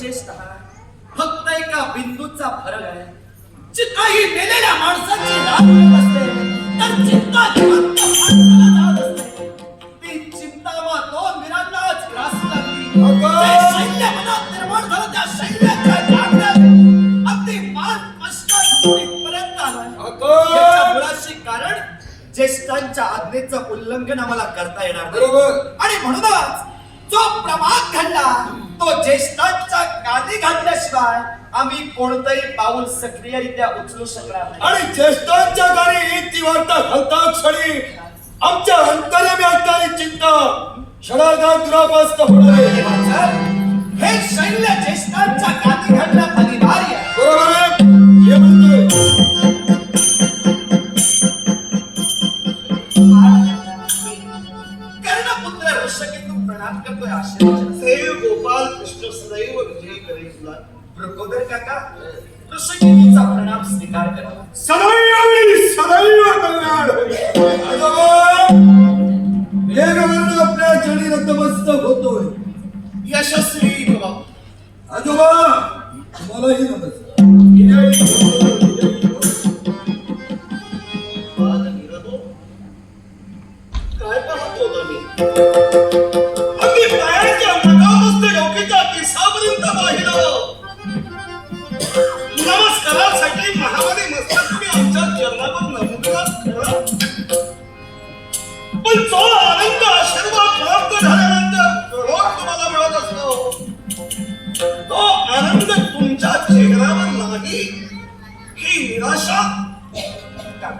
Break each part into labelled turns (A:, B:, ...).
A: विशेषतः फक्त एका बिंदूचा फरक आहे चित्ताही मेलेल्या माणसाची असते तर चित्ता जिवंत माणसाला जात असते ती चिंता वा दोन विरांनाच ग्रासू लागली
B: अगं!
A: जे शैल्य मनात निर्माण झालं त्या शैल्याच्या जागण्यात अगदी पाच पश्चात पर्यंत आलाय
B: अगं!
A: याच्या मुळाशी कारण ज्येष्ठांच्या आज्ञेचं उल्लंघन आम्हाला करता येणार.
B: बरोबर.
A: आणि म्हणूनच जो प्रमाद घडला तो ज्येष्ठांच्या गादी घातल्याशिवाय आम्ही कोणतंही पाऊल सक्रियरित्या उचलू शकणार नाही
B: आणि ज्येष्ठांच्या गाडी ती वार्ता घालता क्षणी आमच्या अंतर्यामी असणारी चिंता क्षणार्धात दुरापास्त होणार.
A: हे हे शैल्य ज्येष्ठांच्या गादी घालण्यात Yeah.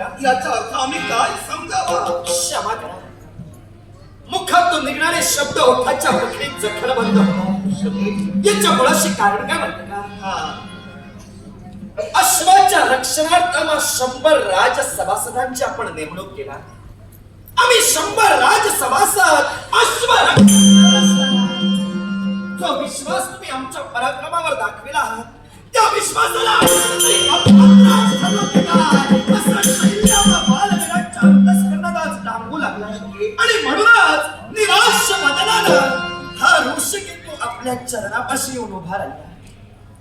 C: याचा अर्थ आम्ही काय समजावा?
A: क्षमा करा. मुखातून निघणारे शब्द ओठाच्या मुखीत जखड बंद याच्या मुळाशी कारण काय म्हणते का? अश्वाच्या रक्षणार्थ आम्हा शंभर राज सभासदांची आपण नेमणूक केला. आम्ही शंभर राज सभासद अश्व जो विश्वास तुम्ही आमच्या पराक्रमावर दाखविला आहात त्या विश्वासाला आपल्या चरणापाशी येऊन उभा राहिला.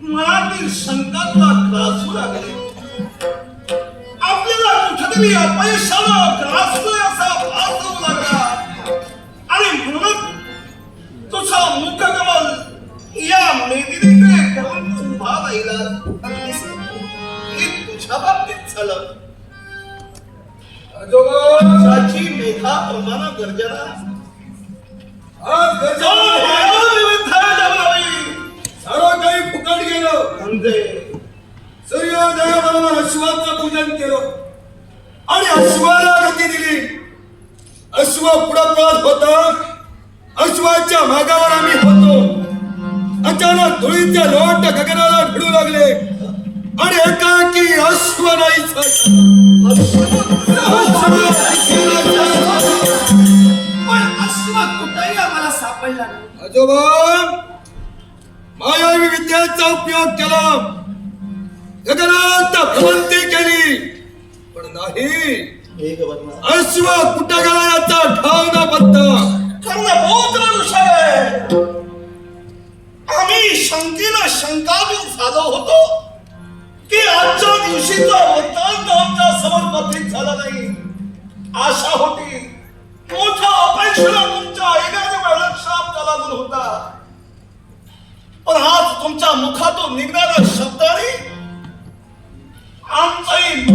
C: मनातील शंकातला ग्रासू लागले. आपल्याला कुठेतरी अपयशाला ग्रासलोय असा आणि
B: अश्वाला गती दिली. अश्व पुढं पळत अश्वाच्या मागावर आम्ही होतो. अचानक धुळीचे लोट गगनाला भिडू लागले. आणि एकाकी अश्व नाही
A: पण अश्व कुठेही आम्हाला सापडला नाही
B: आजोबा मायावी विद्याचा उपयोग केला. गगनात भ्रमंती केली. पण नाही. अश्व याचा ठाव न पत्ता.
C: आम्ही शंकेनं शंकातून झालो होतो. की आजच्या दिवशीचा वृत्तांत आमच्यासमोर कथित झाला नाही. आशा होती मोठा अपेक्षेला तुमच्या ऐकाने वेळा शाप गुण होता. पण आज तुमच्या मुखातून निघणाऱ्या शब्दाने आमचंही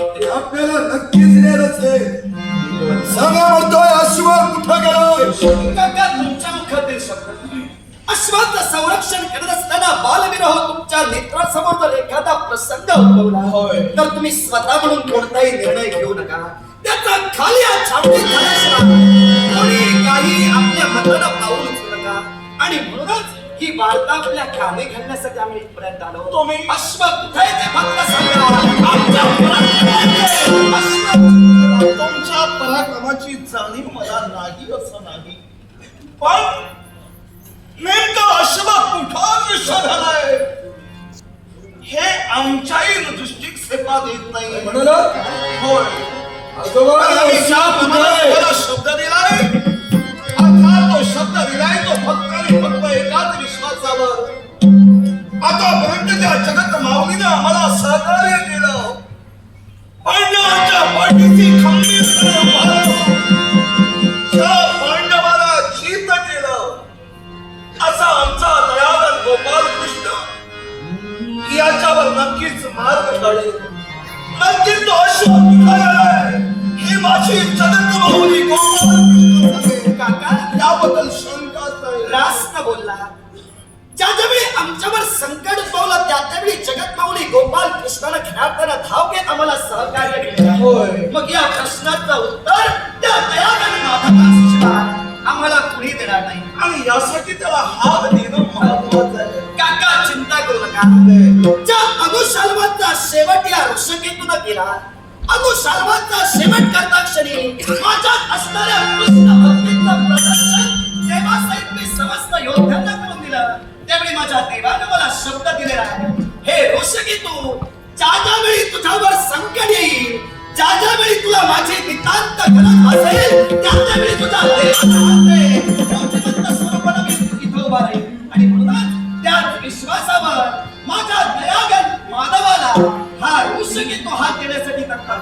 B: आपल्याला नक्कीच देत असेल सांगा म्हणतोय अश्व कुठं गेलाय?
A: काका तुमच्या मुखातील शब्द अश्वाचं संरक्षण करत असताना बालविरह तुमच्या नेत्रासमोर जर एखादा प्रसंग उद्भवला
C: होय.
A: तर तुम्ही स्वतः म्हणून कोणताही निर्णय घेऊ नका. त्याचा खाली छावणीत झाल्याशिवाय कोणी काही आपल्या मताला पाऊल उचलू नका. वार्ता आपल्या काने घालण्यासाठी आम्ही इथपर्यंत आलो
C: तुम्ही-
A: अश्व कुठे ते फक्त सांगा. आमच्या प्रांतामध्ये अश्व
C: तुमच्या पराक्रमाची जाणीव मला नाही असं नाही. पण नेमकं अश्व कुठं दृश्य झालाय? हे आमच्याही दृष्टीक सेपात येत नाही.
B: म्हणाला?
C: होय. शब्द दिलाय अर्थात तो शब्द दिलाय तो फक्त आणि फक्त एकाच आतापर्यंत त्या जगत माऊलीने आम्हाला सहकार्य केलं. पांडवांच्या पाठीशी खंबीरपणे पांडवाला जीत केलं असा आमचा दयावर गोपाल कृष्ण याच्यावर नक्कीच मार्ग काढेल. नक्कीच तो अश्व ही माझी जगत माऊली गोपाल कृष्ण याबद्दल शंकाच नाही
A: बोलला. ज्या आमच्यावर संकट उद्भवलं त्या त्यावेळी जगत माऊली गोपाल कृष्णाला खेळताना धाव घेत आम्हाला सहकार्य.
C: होय.
A: मग या प्रश्नाचं उत्तर त्या दयावान माधवाशिवाय आम्हाला कुणी देणार नाही
C: आणि यासाठी त्याला हात देणं महत्वाचं आहे
A: काका चिंता करू नका ज्या अनुशाल्वाचा शेवट या ऋषकेतून केला अनुशाल्वाचा शेवट करता क्षणी माझ्यात असणाऱ्या कृष्ण भक्तीचं प्रदर्शन देवासहित मी समस्त दिलं त्यावेळी माझ्या देवानं मला शब्द दिलेला आहे हे ऋषकी तू ज्या ज्या वेळी तुझ्यावर संकट येईल ज्या ज्या वेळी तुला माझी नितांत गरज असेल त्या त्यावेळी तुझा देवाचा हात आहे. ज्योतिवंत स्वरूपानं मी इथं उभा राहील आणि म्हणूनच त्याच विश्वासावर माझ्या दयागन माधवाला हा ऋषकी तो हात देण्यासाठी तत्पर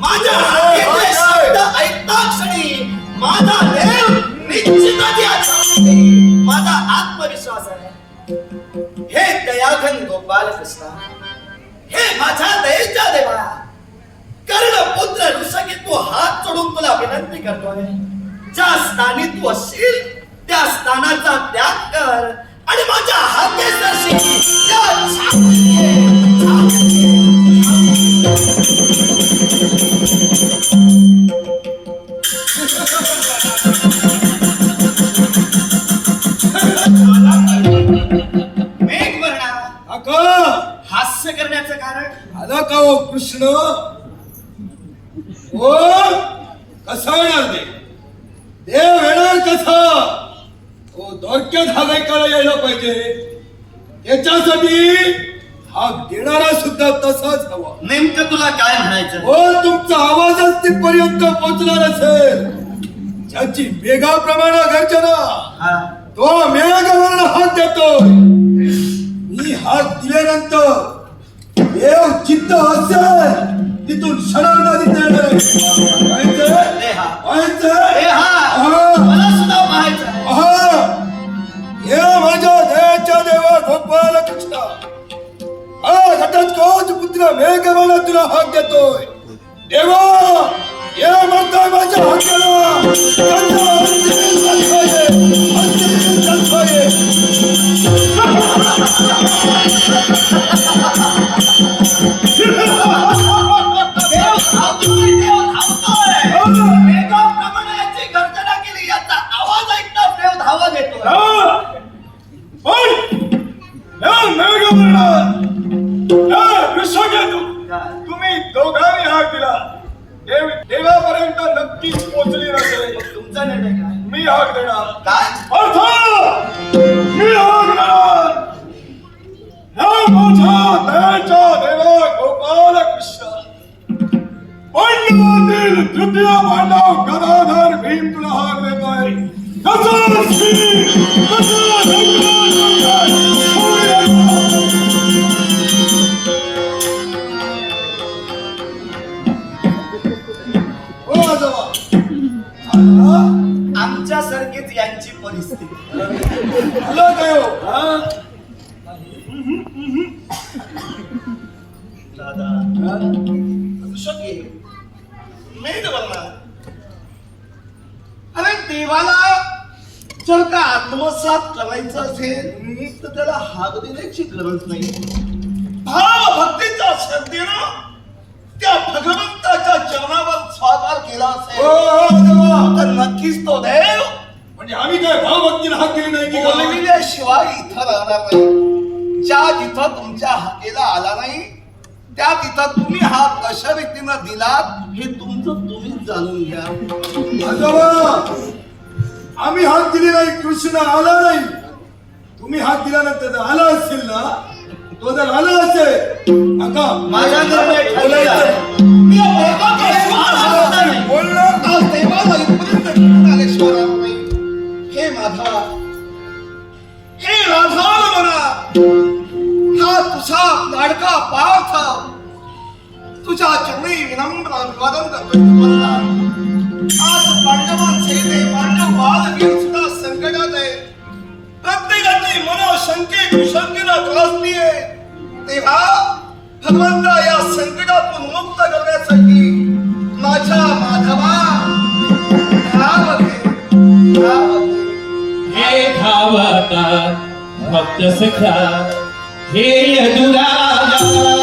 A: माझ्या शब्द ऐकता क्षणी माझा देव निश्चितच. माझा आत्मविश्वास आहे. हे दयाघन गोपाल कृष्णा हे माझ्या दयेच्या देवा कर्ण पुत्र ऋषके तू हात चढून तुला विनंती करतोय. ज्या स्थानी तू असशील त्या स्थानाचा त्याग कर आणि माझ्या हातेसरशी त्या हास्य करण्याचं कारण?
B: आला का हो कृष्ण? हो कसा येणार ते? देव येणार कसा? दोडक्यात हा करायला यायला पाहिजे? त्याच्यासाठी हा देणारा सुद्धा तसाच हवा.
A: नेमकं तुला काय म्हणायचं?
B: हो तुमचा आवाजच तिथपर्यंत पोहोचणार असेल. ज्याची वेगाप्रमाणे गर्जना
A: हा.
B: तो मेघावर हात देतोय. दिल्यानंतर देव चित्त असेल तिथून शरणागती देणार
A: हा.
B: माझ्या देवाच्या देवा गोपाल कृष्ण. हा घटत कोच पुत्र मेघवाला तुला हात देतोय. देवा म्हणतोय माझ्या हाताला.
A: तुमचा निर्णय काय
B: मी हाक देणार.
A: काय?
B: अर्थात मी हाक देणार. ह्या माझ्या दयाच्या देवा गोपाल कृष्ण पांडवातील तृतीय पांडव गदाधर भीम तुला हाक देत आहे कसा श्री कसा
A: आमच्या सारखीच यांची परिस्थिती.
B: हो?
C: अरे देवाला जर का आत्मसात करायचं असेल तर त्याला हाक देण्याची गरज नाही. भाव भक्तीच्या श्रद्धेनं केला
B: हो,
C: असेल
B: हो.
C: तर नक्कीच तो देव.
B: म्हणजे आम्ही काय भावभक्तीने हात दिली नाही की काय?
C: बोलविल्याशिवाय इथं राहणार नाही. ज्या तिथं तुमच्या हाकेला आला नाही त्या तिथं तुम्ही हा कशा रीतीनं दिलात हे तुमचं तुम्हीच जाणून घ्या.
B: आजोबा आम्ही हात दिली नाही कृष्ण आला नाही. तुम्ही हात दिल्यानंतर जर आला असेल ना तो जर आला असेल आता
A: माझा निर्णय ठरलेला
B: बोलायचं.
A: आहे.
C: मी बोलतो की श्वास हे माधवा हे राधा म्हणा हा तुझा लाडका पार्थ तुझ्या चरणी विनम्र अभिवादन करतोय तुला. आज पांडवांचे ते पांडव बालवीर सुद्धा संकटात आहे प्रत्येकाची मन शंके कुशंकेनं त्रसतीये तेव्हा भगवंता या संकटातून मुक्त करण्यासाठी माझ्या माधवा
D: धावता भक्त सख्या हे यदुराजा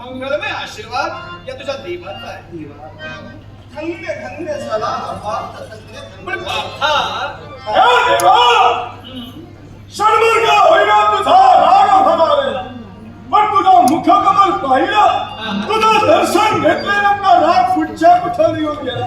A: मंगलमय आशीर्वाद या तुझ्या देवाचा आहे.
C: धन्य धन्य झाला हा पार्थ धन्य
A: पण पार्था
B: देवा! षण्मुख होईना तुझा पण तुझा मुखकमल पाहिलं तुझं दर्शन घेतल्यानंतर राग कुठच्या कुठं निघून गेला